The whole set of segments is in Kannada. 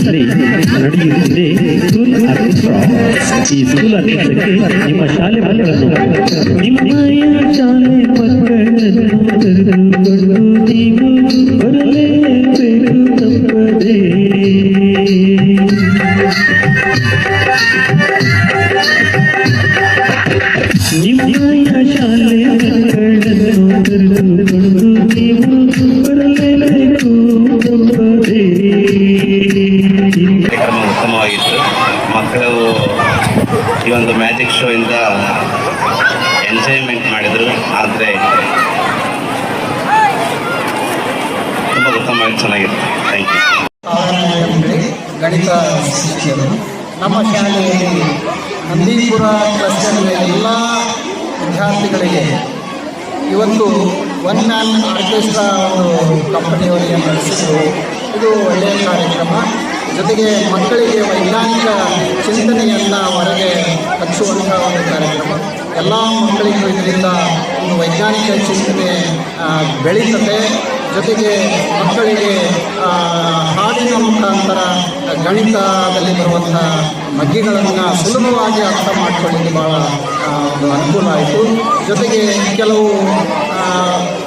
ಕಷ್ಟದಲ್ಲಿ ನಡೆಯುತ್ತಿದೆ. ಸ್ಕೂಲ್ ಆರ್ಕೆಸ್ಟ್ರಾ ಈ ಸ್ಕೂಲ್ ಆರ್ಕೆಸ್ಟ್ರಾಕ್ಕೆ ನಿಮ್ಮ ಶಾಲೆ ಮಕ್ಕಳನ್ನು ನಿಮ್ಮಯ ಶಾಲೆ ಆದರೆ ತುಂಬ ಉತ್ತಮವಾಗಿ ಚೆನ್ನಾಗಿರುತ್ತೆ. ಗಣಿತ ಶಿಕ್ಷಕರು, ನಮ್ಮ ಶಾಲೆಯಲ್ಲಿ ನಂದೀಪುರ ಕ್ಲಸ್ಟರ್ನ ಎಲ್ಲ ವಿದ್ಯಾರ್ಥಿಗಳಿಗೆ ಇವತ್ತು ಒನ್ ಮ್ಯಾನ್ ಆರ್ಕೆಸ್ಟ್ರಾ ಒಂದು ಕಂಪನಿಯವರಿಗೆ ನಡೆಸಿದ್ದು ಇದು ಒಳ್ಳೆಯ ಕಾರ್ಯಕ್ರಮ. ಜೊತೆಗೆ ಮಕ್ಕಳಿಗೆ ವೈಜ್ಞಾನಿಕ ಚಿಂತನೆಯನ್ನು ಹೊರಗೆ ಹಚ್ಚುವಂಥ ಒಂದು ಕಾರ್ಯಕ್ರಮ. ಎಲ್ಲ ಮಕ್ಕಳಿಗೂ ಇದರಿಂದ ಒಂದು ವೈಜ್ಞಾನಿಕ ಚಿಂತನೆ ಬೆಳೀತದೆ. ಜೊತೆಗೆ ಮಕ್ಕಳಿಗೆ ಹಾಡಿನ ಮುಖಾಂತರ ಗಣಿತದಲ್ಲಿ ಬರುವಂಥ ಮಗ್ಗಿಗಳನ್ನು ಸುಲಭವಾಗಿ ಅರ್ಥ ಮಾಡಿಕೊಳ್ಳಿಕ್ಕೆ ಭಾಳ ಒಂದು ಅನುಕೂಲ ಆಯಿತು. ಜೊತೆಗೆ ಕೆಲವು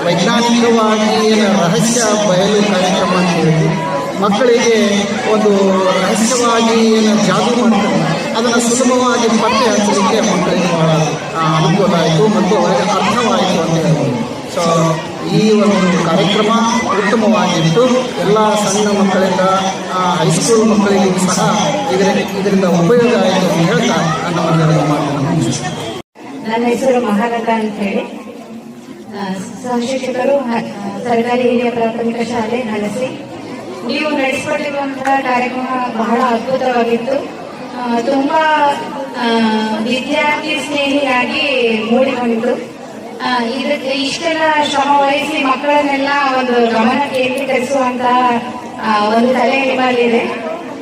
ವೈಜ್ಞಾನಿಕವಾಗಿ ರಹಸ್ಯ ಬಯಲು ಕಾರ್ಯಕ್ರಮ ಅಂತ ಮಕ್ಕಳಿಗೆ ಒಂದು ರಹಸ್ಯವಾಗಿ ಏನು ಜಾದು ಮಾಡ್ತಾರೆ. ಅದನ್ನು ಸುಲಭವಾಗಿ ಪತ್ತೆ ಹಚ್ಚಲಿಕ್ಕೆ ಮಕ್ಕಳಿಗೆ ಬಹಳ ಅನುಕೂಲ ಆಯಿತು ಮತ್ತು ಅವರಿಗೆ ಅರ್ಥವಾಯಿತು ಅಂತ ಹೇಳ್ಬೋದು ಸೊ ಈ ಒಂದು ಕಾರ್ಯಕ್ರಮ ಉತ್ತಮವಾಗಿತ್ತು. ಎಲ್ಲ ಸಣ್ಣ ಮಕ್ಕಳಿಂದ ಹೈಸ್ಕೂಲ್ ಮಕ್ಕಳಿಗೂ ಸಹ ಇದರ, ಇದರಿಂದ ಉಪಯೋಗ ಆಯಿತು ಅಂತ ಹೇಳ್ತಾ ನನ್ನ ಮಾತನ್ನು ನನ್ನ ಹೆಸರು ಮಹಾಲತಾ ಅಂತ ಹೇಳಿ. ಶಿಕ್ಷಕರು ಸರ್ಕಾರಿ ಹಿರಿಯ ಪ್ರಾಥಮಿಕ ಶಾಲೆ, ಹಲಸಿ. ನೀವು ನಡೆಸಿಕೊಟ್ಟಿರುವಂತಹ ಕಾರ್ಯಕ್ರಮ ಬಹಳ ಅದ್ಭುತವಾಗಿತ್ತು. ತುಂಬಾ ವಿದ್ಯಾರ್ಥಿ ಸ್ನೇಹಿಯಾಗಿ ಮೂಡಿಕೊಂಡಿತು ಇದಕ್ಕೆ ಇಷ್ಟೆಲ್ಲ ಶ್ರಮ ವಹಿಸಿ ಮಕ್ಕಳನ್ನೆಲ್ಲ ಒಂದು ಗಮನ ಕೇಂದ್ರೀಕರಿಸುವಂತಹ ಒಂದು ತಲೆ ನಿಮ್ಮಲ್ಲಿದೆ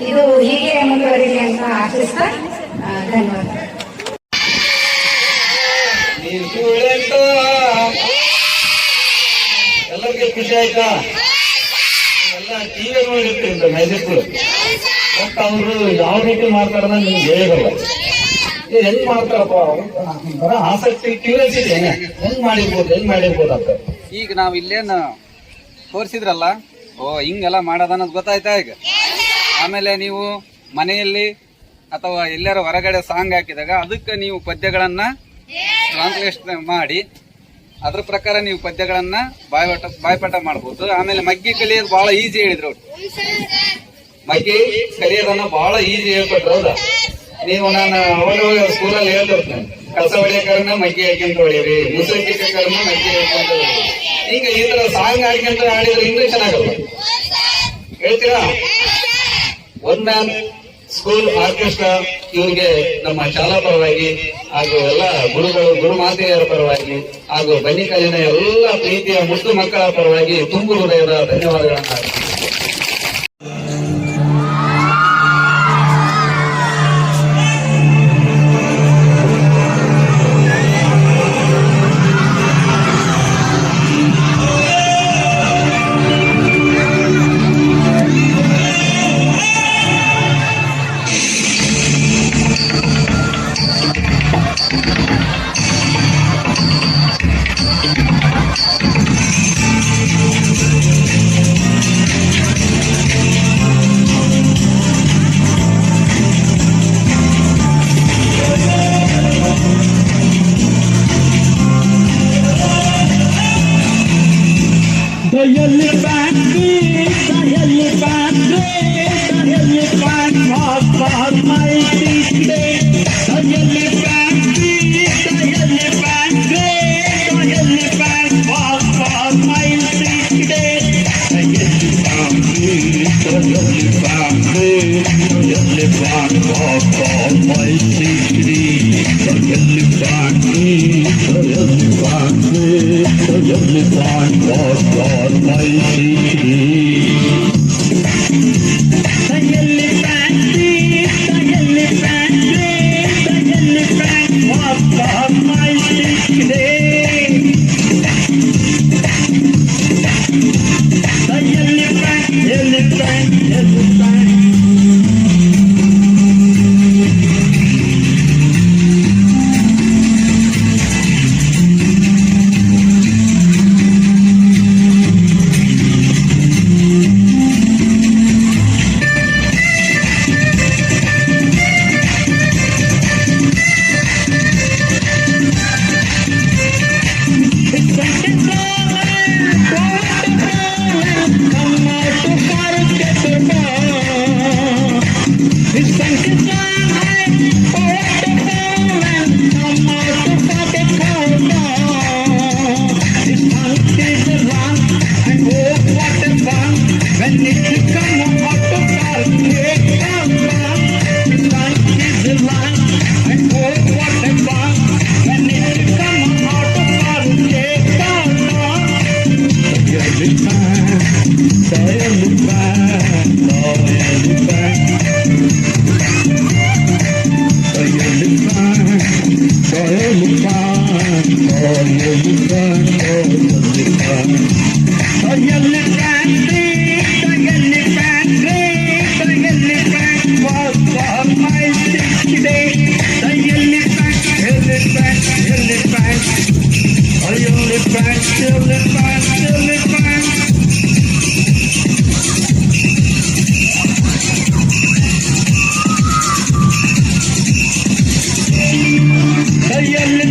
ಇದು ಹೀಗೆ ಮುಂದುವರಿಲಿ ಅಂತ ಆಶಿಸ್ತಾ ಧನ್ಯವಾದ. ಎಲ್ಲರಿಗೂ ಖುಷಿ ಆಯ್ತಾ? ಎಲ್ಲ ಟಿವಿ ನೋಡಿರ್ತೀರಿ ಮೈಸೂರು. ಬಟ್ ಅವರು ಯಾವ ರೀತಿ ಮಾಡ್ತಾರ ನಿಮ್ಗೆ ಹೇಳಿರಲ್ಲ ಹೆಂಗ್ ಮಾಡ್ತಾರಪ್ಪ ಬರ ಆಸಕ್ತಿ ಕ್ಯೂರಿಯಾಸಿಟಿ ಹೆಂಗ್? ಮಾಡಿರ್ಬೋದು ಹೆಂಗ್ ಮಾಡಿರ್ಬೋದು ಅಂತ? ಈಗ ನಾವು ಇಲ್ಲೇನು ತೋರಿಸಿದ್ರಲ್ಲ? ಓ, ಹಿಂಗೆಲ್ಲ ಮಾಡೋದ ಅನ್ನೋದು ಗೊತ್ತಾಯ್ತಾ ಈಗ? ಆಮೇಲೆ ನೀವು ಮನೆಯಲ್ಲಿ ಅಥವಾ ಎಲ್ಲರ ಹೊರಗಡೆ ಸಾಂಗ್ ಹಾಕಿದಾಗ ಅದಕ್ಕೆ ನೀವು ಪದ್ಯಗಳನ್ನ ಟ್ರಾನ್ಸ್ಲೇಷನ್ ಮಾಡಿ, ಅದ್ರ ಪ್ರಕಾರ ನೀವು ಪದ್ಯಗಳನ್ನ ಬಾಯ್ಪಾಠ ಬಾಯ್ಪಾಠ ಮಾಡ್ಬೋದು. ಆಮೇಲೆ ಮಗ್ಗಿ ಕಲಿಯೋದು ಬಹಳ ಈಸಿ ಹೇಳಿದ್ರು ಮಗ್ಗಿ ಕಲಿಯೋದನ್ನ ಬಹಳ ಈಜಿ ಹೇಳ್ಕೊಟ್ರು ಹೌದಾ ನೀವು ನಾನು ಅವಾಗ ಸ್ಕೂಲಲ್ಲಿ ಹೇಳ್ತಿರ್ತೇನೆ. ಕಸ ಹೊಡಿಯಕರನ್ನ ಮಗ್ಗಿ ಹಾಕ್ಯಂತ ಹೊಡೀರಿ. ಮುಸುರಿ ಕಿಕ್ಕಕಾರನ ಮಗ್ಗಿ ಹಾಕ್ಯಂತ ಈಗ ಈ ತರ ಸಾಂಗ್ ಹಾಕ್ಯಂತ ಆಡಿದ್ರೆ ಇನ್ನೂ ಚೆನ್ನಾಗಲ್ಲ ಹೇಳ್ತೀರಾ? ಒನ್ ಮ್ಯಾನ್ ಸ್ಕೂಲ್ ಆರ್ಕೆಸ್ಟ್ರಾ ಇವರಿಗೆ ನಮ್ಮ ಶಾಲಾ ಪರವಾಗಿ ಹಾಗೂ ಎಲ್ಲ ಗುರುಗಳು, ಗುರು ಮಾತೆಯರ ಪರವಾಗಿ ಹಾಗೂ ಬನ್ನಿಕಲಿನ ಎಲ್ಲ ಪ್ರೀತಿಯ ಮುದ್ದು ಮಕ್ಕಳ ಪರವಾಗಿ ತುಂಬು ಹೃದಯದ ಧನ್ಯವಾದಗಳನ್ನ Pakistan was God mighty. 哎呀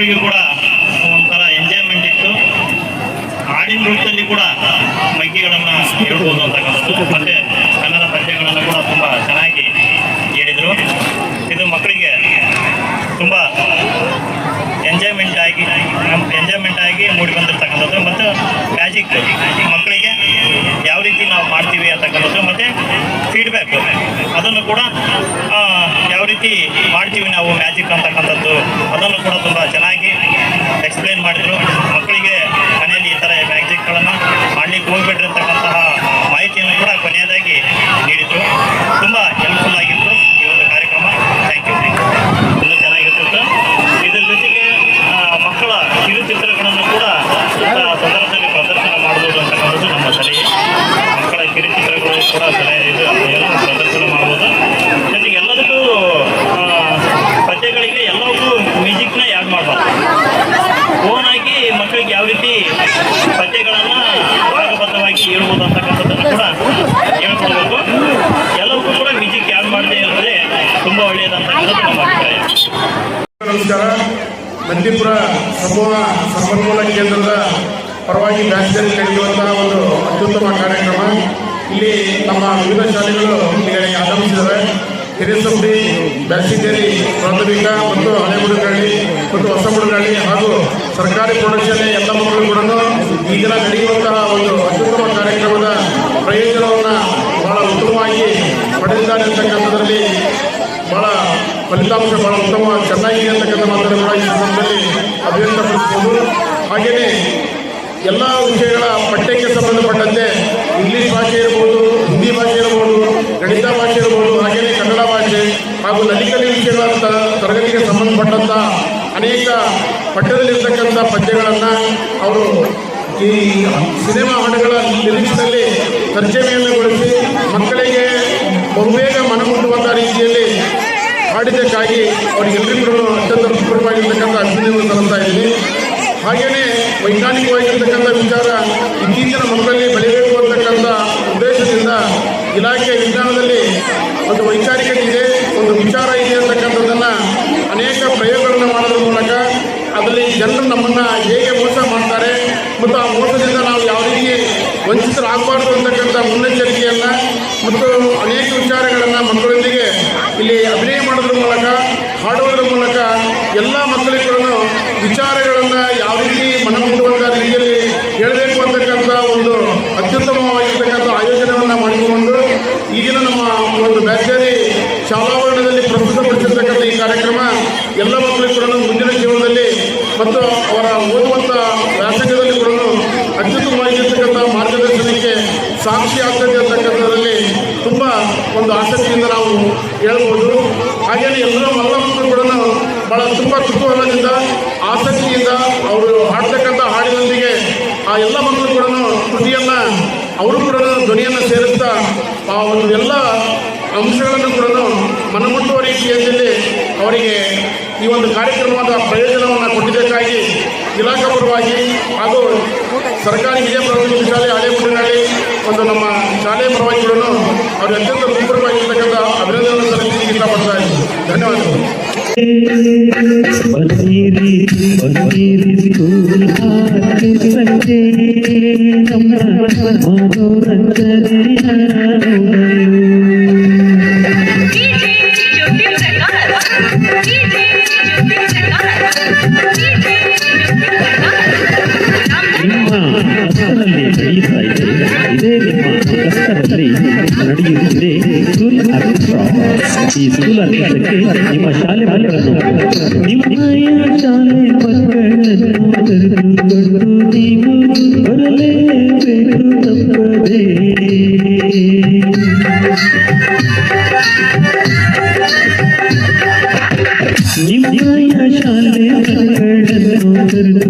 ಮಕ್ಕಳಿಗೂ ಕೂಡ ಒಂಥರ ಎಂಜಾಯ್ಮೆಂಟ್ ಇತ್ತು. ಹಾಡಿನ ರೂಪದಲ್ಲಿ ಕೂಡ ಮಗ್ಗಿಗಳನ್ನು ಹೇಳ್ಬೋದು ಅಂತಕ್ಕಂಥದ್ದು ಮತ್ತೆ ಕನ್ನಡ ಪದ್ಯಗಳನ್ನು ಕೂಡ ತುಂಬ ಚೆನ್ನಾಗಿ ಹೇಳಿದರು. ಇದು ಮಕ್ಕಳಿಗೆ ತುಂಬ ಎಂಜಾಯ್ಮೆಂಟ್ ಆಗಿ ಎಂಜಾಯ್ಮೆಂಟ್ ಆಗಿ ಮೂಡಿ ಬಂದಿರ್ತಕ್ಕಂಥದ್ದು. ಮತ್ತು ಮ್ಯಾಜಿಕ್ ಮಕ್ಕಳಿಗೆ ಯಾವ ರೀತಿ ನಾವು ಮಾಡ್ತೀವಿ ಅಂತಕ್ಕಂಥದ್ದು. ಮತ್ತು ಫೀಡ್ಬ್ಯಾಕ್ ಅದನ್ನು ಕೂಡ ರೀತಿ ಮಾಡ್ತೀವಿ ನಾವು ಮ್ಯಾಜಿಕ್ ಅಂತಕ್ಕಂಥದ್ದು. ಅದನ್ನು ಕೂಡ ತುಂಬ ಚೆನ್ನಾಗಿ ಎಕ್ಸ್ಪ್ಲೇನ್ ಮಾಡಿದರು. ಮಕ್ಕಳಿಗೆ ಮನೆಯಲ್ಲಿ ಈ ಥರ ಮ್ಯಾಜಿಕ್ಗಳನ್ನು ಮಾಡಲಿಕ್ಕೆ ಹೋಗ್ಬೇಡ್ರಿ ಮಾಹಿತಿಯನ್ನು ಕೂಡ ಕೊನೆಯದಾಗಿ ನೀಡಿದರು. ತುಂಬ ಹೆಲ್ಪ್ಫುಲ್ ಆಗಿತ್ತು ಈ ಒಂದು ಕಾರ್ಯಕ್ರಮ. ಥ್ಯಾಂಕ್ ಯು ತುಂಬ ಚೆನ್ನಾಗಿರ್ತಿತ್ತು ಇದ್ರ ಜೊತೆಗೆ ಮಕ್ಕಳ ಕಿರುಚಿತ್ರಗಳನ್ನು ಕೂಡ ಸಂದರ್ಭದಲ್ಲಿ ಪ್ರದರ್ಶನ ಮಾಡಬಹುದು ಅಂತಕ್ಕಂಥದ್ದು ನಮ್ಮ ಸಲಹೆ. ಮಕ್ಕಳ ಕಿರುಚಿತ್ರಗಳು ಕೂಡ ಸಲಹೆ ಇದು ಎಲ್ಲ ಪ್ರದರ್ಶನ ಮಾಡ್ಬೋದು ಜೊತೆಗೆ ಎಲ್ಲದಕ್ಕೂ ಆ, ಪದ್ಯಗಳಿಗೆ ಎಲ್ಲವಕ್ಕೂ ಮ್ಯೂಸಿಕ್ನ ಯಾಡ್ ಮಾಡಬಾರ್ದು ಓನ್ ಆಗಿ ಮಕ್ಕಳಿಗೆ ಯಾವ ರೀತಿ ಪದ್ಯಗಳನ್ನು ಭಾಗಬದ್ಧವಾಗಿ ಹೇಳ್ಬೋದು ಅಂತಕ್ಕಂಥದ್ದನ್ನು ಕೂಡ ಹೇಳ್ಕೊಡ್ಬೇಕು ಎಲ್ಲವಕ್ಕೂ ಕೂಡ ಮ್ಯೂಸಿಕ್ ಯಾಡ್ ಮಾಡದೇ ಇರೋದೇ ನಮಸ್ಕಾರ. ಬಂಡೀಪುರ ಸಮೂಹ ಸಂಪನ್ಮೂಲ ಕೇಂದ್ರದ ಪರವಾಗಿ ಬ್ಯಾಸ್ಗಲ್ಲಿ ನಡೆಯುವಂತಹ ಒಂದು ಅತ್ಯುತ್ತಮ ಕಾರ್ಯಕ್ರಮ. ಇಲ್ಲಿ ನಮ್ಮ ವಿವಿಧ ಶಾಲೆಗಳು ಇಲ್ಲಿಗೆ ಆಗಮಿಸಿದ್ದಾರೆ ಹಿರೇಸಂಬಿ, ಬ್ಯಾಸಿಗೇರಿ, ಪ್ರಾಥಮಿಕ ಮತ್ತು ಹಳೆಗುಡುಗಳ್ಳಿ ಮತ್ತು ಹೊಸಗುಡುಗಳ್ಳಿ ಹಾಗೂ ಸರ್ಕಾರಿ ಪ್ರೌಢಶಾಲೆ ಎಲ್ಲ ಮಕ್ಕಳು ಕೂಡ ಈಗಿನ ನಡೆಯುವಂತಹ ಒಂದು ಅತ್ಯುತ್ತಮ ಕಾರ್ಯಕ್ರಮದ ಪ್ರಯೋಜನವನ್ನು ಬಹಳ ಉತ್ತಮವಾಗಿ ಪಡೆದಿದ್ದಾರೆ ಅಂತಕ್ಕಂಥದ್ರಲ್ಲಿ ಬಹಳ ಫಲಿತಾಂಶ ಬಹಳ ಉತ್ತಮ, ಚೆನ್ನಾಗಿದೆ ಅಂತಕ್ಕಂಥ ಮಾತನ್ನು ಕೂಡ ಈ ಸಂದರ್ಭದಲ್ಲಿ ಅಭಿವ್ಯಕ್ತಪಡಿಸಬಹುದು ಹಾಗೆಯೇ ಎಲ್ಲ ವಿಷಯಗಳ ಪಠ್ಯಕ್ಕೆ ಸಂಬಂಧಪಟ್ಟಂತೆ ಇಂಗ್ಲಿಷ್ ಭಾಷೆ ಇರ್ಬೋದು, ಹಿಂದಿ ಭಾಷೆ ಇರ್ಬೋದು, ಗಣಿತ ಭಾಷೆ ಇರ್ಬೋದು, ಹಾಗೆಯೇ ಕನ್ನಡ ಭಾಷೆ ಹಾಗೂ ನಲಿಕಲಿ ವಿಷಯಗಳ ತ- ತರಗತಿಗೆ ಸಂಬಂಧಪಟ್ಟಂಥ ಅನೇಕ ಪಠ್ಯದಲ್ಲಿರ್ತಕ್ಕಂಥ ಪದ್ಯಗಳನ್ನು ಅವರು ಈ ಸಿನಿಮಾ ಹಾಡುಗಳ ಲಿರಿಕ್ಸ್ನಲ್ಲಿ ತರ್ಜಮೆಯನ್ನುಗೊಳಿಸಿ ಮಕ್ಕಳಿಗೆ ಬಹುಬೇಗ ಮನಮುಟ್ಟುವಂಥ ರೀತಿಯಲ್ಲಿ ಹಾಡಿದ್ದಕ್ಕಾಗಿ ಅವರಿಗೆಲ್ಲರಿಗೂ ಅತ್ಯಂತ ಪೂರ್ವವಾಗಿರ್ತಕ್ಕಂಥ ಅಭಿನಂದನೆ ಸಲ್ಲಿಸ್ತಾ ಇದ್ದೀನಿ ಹಾಗೆಯೇ ವೈಜ್ಞಾನಿಕವಾಗಿರ್ತಕ್ಕಂಥ ವಿಚಾರ ಇತ್ತೀಚಿನ ಮಕ್ಕಳಲ್ಲಿ ಬೆಳೆಯಬೇಕು ಅಂತಕ್ಕಂಥ ಉದ್ದೇಶದಿಂದ ಇಲಾಖೆ ವಿಜ್ಞಾನದಲ್ಲಿ ಒಂದು ವೈಚಾರಿಕತೆ ಇದೆ ಒಂದು ವಿಚಾರ ಇದೆ ಅಂತಕ್ಕಂಥದ್ದನ್ನು ಅನೇಕ ಪ್ರಯೋಗಗಳನ್ನು ಮಾಡೋದ್ರ ಮೂಲಕ ಅದರಲ್ಲಿ ಜನರು ನಮ್ಮನ್ನು ಹೇಗೆ ಮೋಸ ಮಾಡ್ತಾರೆ ಮತ್ತು ಆ ಮೋಸದಿಂದ ನಾವು ಯಾವ ರೀತಿ ವಂಚಿತರಾಗಬಾರ್ದು ಅಂತಕ್ಕಂಥ ಮುನ್ನೆಚ್ಚರಿಕೆಯನ್ನು ಮತ್ತು ಅನೇಕ ವಿಚಾರಗಳನ್ನು ಮಕ್ಕಳೊಂದಿಗೆ ಇಲ್ಲಿ ಅಭಿನಯ ಮಾಡೋದ್ರ ಮೂಲಕ ಹಾಡೋದ್ರ ಮೂಲಕ ಎಲ್ಲ ಮಕ್ಕಳಿಗೂ ವಿಚಾರಗಳನ್ನು ಯಾವ ರೀತಿ ಮನಮುಟ್ಟುವಂಥ ರೀತಿಯಲ್ಲಿ ಹೇಳಬೇಕು ಅಂತಕ್ಕಂಥ ಒಂದು ಅತ್ಯುತ್ತಮವಾಗಿರ್ತಕ್ಕಂಥ ಆಯೋಜನೆಯನ್ನು ಮಾಡಿಕೊಂಡು ಈಗಿನ ನಮ್ಮ ಒಂದು ಬ್ಯಾಚರಿ ಶಾಲಾವರಣದಲ್ಲಿ ಪ್ರಸ್ತುತಪಡಿಸಿರ್ತಕ್ಕಂಥ ಈ ಕಾರ್ಯಕ್ರಮ ಎಲ್ಲ ಮಕ್ಕಳಿಗೂ ಕೂಡ ಮುಂದಿನ ಜೀವನದಲ್ಲಿ ಮತ್ತು ಅವರ ಓದುವಂಥ ವ್ಯಾಸಂಗದಲ್ಲಿ ಕೂಡ ಅತ್ಯುತ್ತಮವಾಗಿರ್ತಕ್ಕಂಥ ಮಾರ್ಗದರ್ಶನಕ್ಕೆ ಸಾಕ್ಷಿ ಆಗ್ತದೆ ಅಂತಕ್ಕಂಥದ್ರಲ್ಲಿ ತುಂಬ ಒಂದು ಆಸಕ್ತಿಯಿಂದ ನಾವು ಹೇಳ್ಬೋದು. ಹಾಗೆಯೇ ಎಲ್ಲರ ಮಲ್ಲಪ್ಪರು ಕೂಡ ಬಹಳ ತುಂಬ ಕುತೂಹಲದಿಂದ, ಆಸಕ್ತಿಯಿಂದ ಅವರು ಹಾಡ್ತಕ್ಕಂಥ ಹಾಡಿನೊಂದಿಗೆ ಆ ಎಲ್ಲ ಮಕ್ಕಳು ಕೂಡ ಕೃತಿಯನ್ನ, ಅವರು ಕೂಡ ಧ್ವನಿಯನ್ನು ಸೇರಿಸ್ತಾ ಆ ಒಂದು ಎಲ್ಲ ಅಂಶಗಳನ್ನು ಕೂಡ ಮನಮುಟ್ಟುವ ರೀತಿಯಲ್ಲಿ ಅವರಿಗೆ ಈ ಒಂದು ಕಾರ್ಯಕ್ರಮದ ಪ್ರಯೋಜನವನ್ನು ಕೊಟ್ಟಿದ್ದಕ್ಕಾಗಿ ಇಲಾಖಾ ಪರವಾಗಿ ಹಾಗೂ ಸರ್ಕಾರಿ ಪ್ರಾಥಮಿಕ ಶಾಲೆ ಹಳೆ ಒಂದು ನಮ್ಮ ಶಾಲೆಯ ಪರವಾಗಿ ಕೂಡ ಅವರು ಅತ್ಯಂತ ಹೃತ್ಪೂರ್ವವಾಗಿರ್ತಕ್ಕಂಥ ಅಭಿನಂದನೆ ಸಲ್ಲಿಸಲಿಕ್ಕೆ ಇಷ್ಟಪಡ್ತಾ ಇದ್ದೀನಿ ಧನ್ಯವಾದಗಳು ಬನ್ನಿರಿ ಬನ್ನಿರಿ ಸ್ಕೂಲ್ ಹಾಕಿ ಸಂಜೆ ಕಷ್ಟದಲ್ಲಿ ನಡೆಯುತ್ತಿದೆ ಸ್ಕೂಲ್ ಆರ್ಕೆಸ್ಟ್ರಾ ಈ ಸ್ಕೂಲ್ ಆರ್ಕೆಸ್ಟ್ರಾಕ್ಕೆ ನಿಮ್ಮ ಶಾಲೆ ಮಕ್ಕಳನ್ನು ನಿಮ್ಮಯ ಶಾಲೆ ಮಕ್ಕಳನ್ನು ಕರೆದುಕೊಂಡು ನೀವು ಬರಲೇಬೇಕು ತಪ್ಪದೇ ನಿಮ್ಮಯ ಶಾಲೆ ಮಕ್ಕಳನ್ನು